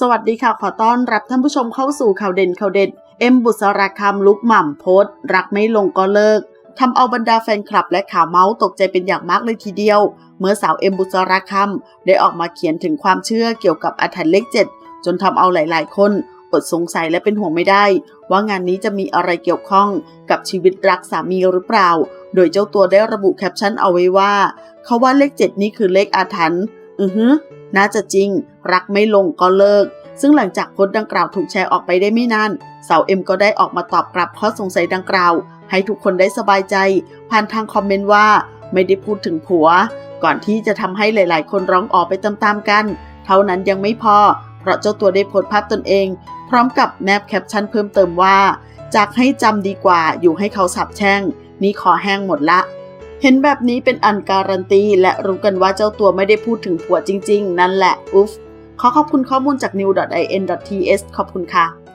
สวัสดีค่ะ ขอต้อนรับท่านผู้ชมเข้าสู่ข่าวเด่นข่าวเด็ด เอ็มบุษราคำลุกหม่ำโพสรักไม่ลงก็เลิกทำเอาบรรดาแฟนคลับและข่าวเมาส์ตกใจเป็นอย่างมากเลยทีเดียว เมื่อสาวเอ็มบุษราคำได้ออกมาเขียนถึงความเชื่อเกี่ยวกับอาถรรพ์เลขเจ็ดจนทำเอาหลาย ๆ คนอดสงสัยและเป็นห่วงไม่ได้ ว่างานนี้จะมีอะไรเกี่ยวข้องกับชีวิตรักสามีหรือเปล่า โดยเจ้าตัวได้ระบุแคปชั่นเอาไว้ว่า เขาว่าเลขเจ็ดนี้คือเลขอาถรรพ์อือฮึ น่าจะจริง รักไม่ลงก็เลิก ซึ่งหลังจากโพสต์ดังกล่าวถูกแชร์ออกไปได้ไม่นาน สาวเอ็มก็ได้ออกมาตอบกลับข้อสงสัยดังกล่าว ให้ทุกคนได้สบายใจ ผ่านทางคอมเมนต์ว่า ไม่ได้พูดถึงผัว ก่อนที่จะทำให้หลาย ๆ คนร้องออกไปตามๆกัน เท่านั้นยังไม่พอ เพราะเจ้าตัวได้โพสต์ภาพตนเอง พร้อมกับแนบแคปชั่นเพิ่มเติมว่าจากให้จำดีกว่าอยู่ให้เขาสับแช่ง นี่ขอแห้งหมดละ เห็นแบบนี้เป็นอันการันตี และรู้กันว่าเจ้าตัวไม่ได้พูดถึงผัวจริง ๆ นั่นแหละ อุ๊ฟ ขอขอบคุณข้อมูลจาก new.in.ts ขอบคุณค่ะ